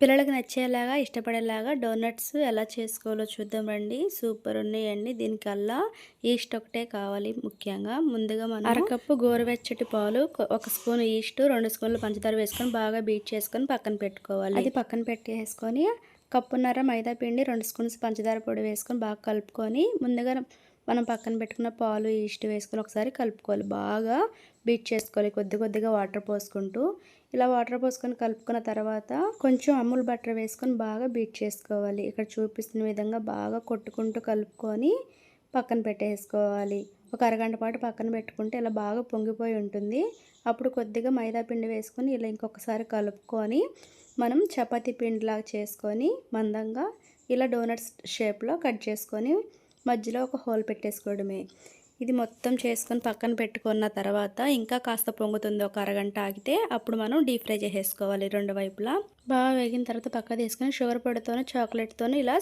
పిల్లలకి నచ్చేలాగా ఇష్టపడేలాగా డోనట్స్ ఎలా చేసుకోవాలో చూద్దాం రండి. సూపర్ ఉన్నాయండి. దీనికల్లా ఈస్ట్ ఒకటే కావాలి ముఖ్యంగా. ముందుగా మనం అరకప్పు గోరువెచ్చటి పాలు ఒక స్పూన్ ఈస్ట్ రెండు స్పూన్లు పంచదార వేసుకొని బాగా బీట్ చేసుకొని పక్కన పెట్టుకోవాలి. అది పక్కన పెట్టేసుకొని కప్పున్నర మైదా పిండి రెండు స్పూన్స్ పంచదార పొడి వేసుకొని బాగా కలుపుకొని ముందుగా మనం పక్కన పెట్టుకున్న పాలు ఈస్ట్ వేసుకొని ఒకసారి కలుపుకోవాలి. బాగా బీట్ చేసుకోవాలి. కొద్ది కొద్దిగా వాటర్ పోసుకుంటూ ఇలా వాటర్ పోసుకొని కలుపుకున్న తర్వాత కొంచెం అమూల్ బటర్ వేసుకొని బాగా బీట్ చేసుకోవాలి. ఇక్కడ చూపిస్తున్న విధంగా బాగా కొట్టుకుంటూ కలుపుకొని పక్కన పెట్టేసుకోవాలి. ఒక అరగంట పాటు పక్కన పెట్టుకుంటే ఇలా బాగా పొంగిపోయి ఉంటుంది. అప్పుడు కొద్దిగా మైదా పిండి వేసుకొని ఇలా ఇంకొకసారి కలుపుకొని మనం చపాతీ పిండిలాగా చేసుకొని మందంగా ఇలా డోనట్స్ షేప్లో కట్ చేసుకొని మధ్యలో ఒక హోల్ పెట్టేసుకోవడమే. ఇది మొత్తం చేసుకొని పక్కన పెట్టుకున్న తర్వాత ఇంకా కాస్త పొంగుతుంది. ఒక అరగంట ఆగితే అప్పుడు మనం డీప్ ఫ్రై చేసేసుకోవాలి రెండు వైపులా. బాగా వేగిన తర్వాత పక్క తీసుకొని షుగర్ పొడితోనే చాక్లెట్తోనే ఇలా